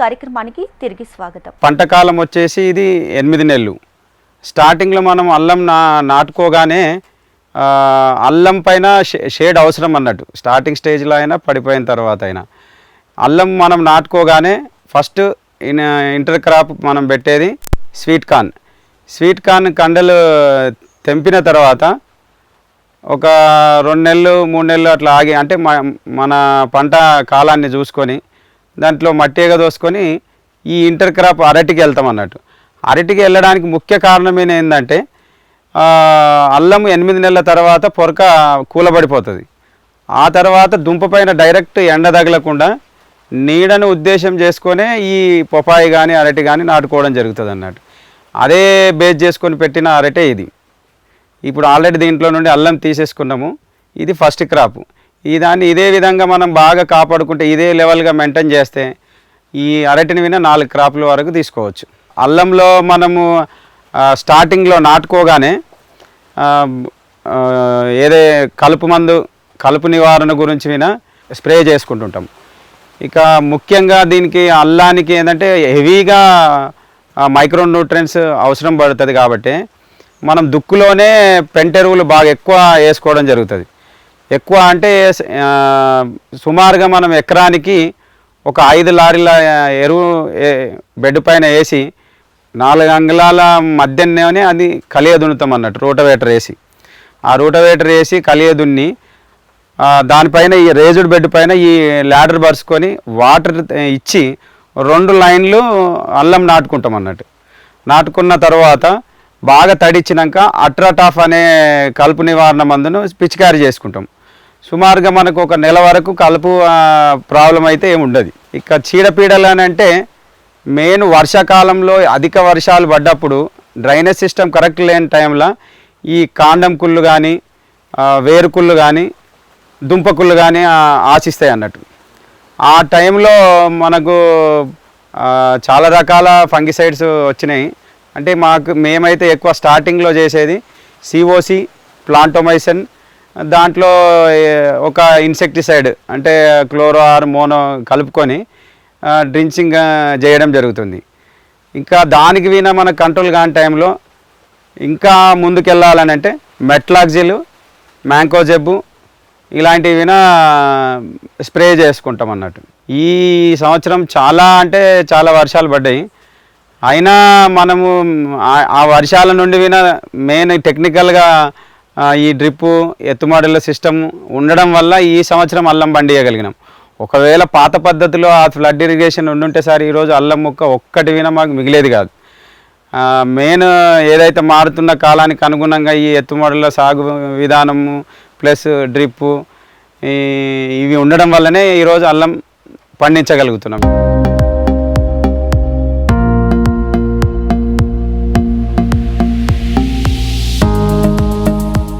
కార్యక్రమానికి తిరిగి స్వాగతం. పంట కాలం వచ్చేసి ఇది ఎనిమిది నెలలు. స్టార్టింగ్లో మనం అల్లం నా నాటుకోగానే అల్లం పైన షే- షేడ్ అవసరం అన్నట్టు. స్టార్టింగ్ స్టేజ్లో అయినా పడిపోయిన తర్వాత అయినా. అల్లం మనం నాటుకోగానే ఫస్ట్ ఇన్ ఇంటర్ క్రాప్ మనం పెట్టేది స్వీట్ కార్న్ స్వీట్ కార్న్ కండలు తెంపిన తర్వాత ఒక రెండు నెలలు మూడు నెలలు అట్లా ఆగి అంటే మన పంట కాలాన్ని చూసుకొని దాంట్లో మట్టిగా దోసుకొని ఈ ఇంటర్ క్రాప్ అరటికి వెళ్తాం అన్నట్టు. అరటికి వెళ్ళడానికి ముఖ్య కారణం ఏంటంటే అల్లం ఎనిమిది నెలల తర్వాత పొరక కూలబడిపోతుంది. ఆ తర్వాత దుంప పైన డైరెక్ట్ ఎండ తగలకుండా నీడను ఉద్దేశం చేసుకొనే ఈ పొపాయి కానీ అరటి కానీ నాటుకోవడం జరుగుతుంది అన్నట్టు. అదే బేస్ చేసుకొని పెట్టిన అరటే ఇది. ఇప్పుడు ఆల్రెడీ దీంట్లో నుండి అల్లం తీసేసుకున్నాము. ఇది ఫస్ట్ క్రాపు. ఈ దాన్ని ఇదే విధంగా మనం బాగా కాపాడుకుంటే ఇదే లెవెల్గా మెయింటైన్ చేస్తే ఈ అరటిని విన నాలుగు క్రాపుల వరకు తీసుకోవచ్చు. అల్లంలో మనము స్టార్టింగ్లో నాటుకోగానే ఏదే కలుపు మందు కలుపు నివారణ గురించి విన స్ప్రే చేసుకుంటుంటాం. ఇక ముఖ్యంగా దీనికి అల్లానికి ఏంటంటే హెవీగా మైక్రో న్యూట్రియన్స్ అవసరం పడుతుంది కాబట్టి మనం దుక్కులోనే పెంటెరువులు బాగా ఎక్కువ వేసుకోవడం జరుగుతుంది. ఎక్కువ అంటే సుమారుగా మనం ఎకరానికి ఒక ఐదు లారీల ఎరువు ఏ- బెడ్ పైన వేసి నాలుగు అంగుళాల మధ్యలోనే అది కలియ దున్నుతాం అన్నట్టు రోటవేటర్ వేసి. ఆ రోటవేటర్ వేసి కలియ దున్ని దానిపైన ఈ రేజుడ్ బెడ్ పైన ఈ ల్యాడర్ పరుచుకొని వాటర్ ఇచ్చి రెండు లైన్లు అల్లం నాటుకుంటాం అన్నట్టు. నాటుకున్న తర్వాత బాగా తడిచ్చినాక అట్రాటాఫ్ అనే కలుపు నివారణ మందును పిచికారీ చేసుకుంటాం. సుమారుగా మనకు ఒక నెల వరకు కలుపు ప్రాబ్లం అయితే ఏమి ఉండదు. ఇక చీడపీడలు అని అంటే మెయిన్ వర్షాకాలంలో అధిక వర్షాలు పడ్డప్పుడు డ్రైనేజ్ సిస్టమ్ కరెక్ట్ లేని టైంలో ఈ కాండం కుళ్ళు కానీ వేరు కుళ్ళు కానీ దుంపకుళ్ళు కానీ ఆశిస్తాయి అన్నట్టు. ఆ టైంలో మనకు చాలా రకాల ఫంగిసైడ్స్ వచ్చినాయి. అంటే మాకు మేమైతే ఎక్కువ స్టార్టింగ్లో చేసేది సిఓసి ప్లాంటోమైసన్ దాంట్లో ఒక ఇన్సెక్టిసైడ్ అంటే క్లోరోఆర్ మోనో కలుపుకొని డ్రించింగ్ చేయడం జరుగుతుంది. ఇంకా దానికి విన మన కంట్రోల్ కాని టైంలో ఇంకా ముందుకెళ్ళాలని అంటే మెట్లాక్జిల్ మ్యాంకో జబ్బు ఇలాంటివి స్ప్రే చేసుకుంటాం అన్నట్టు. ఈ సంవత్సరం చాలా అంటే చాలా వర్షాలు పడ్డాయి. అయినా మనము ఆ వర్షాల నుండి విన మెయిన్ టెక్నికల్గా ఈ డ్రిప్పు ఎత్తుమాడుల సిస్టమ్ ఉండడం వల్ల ఈ సంవత్సరం అల్లం పండియగలిగినాం. ఒకవేళ పాత పద్ధతిలో ఆ ఫ్లడ్ ఇరిగేషన్ ఉండుంటే సార్ ఈరోజు అల్లం మొక్క ఒక్కటి విన మాకు మిగిలేది కాదు. మెయిన్ ఏదైతే మారుతున్న కాలానికి అనుగుణంగా ఈ ఎత్తుమడుల సాగు విధానము ప్లస్ డ్రిప్పు ఈ- ఇవి ఉండడం వల్లనే ఈరోజు అల్లం పండించగలుగుతున్నాం.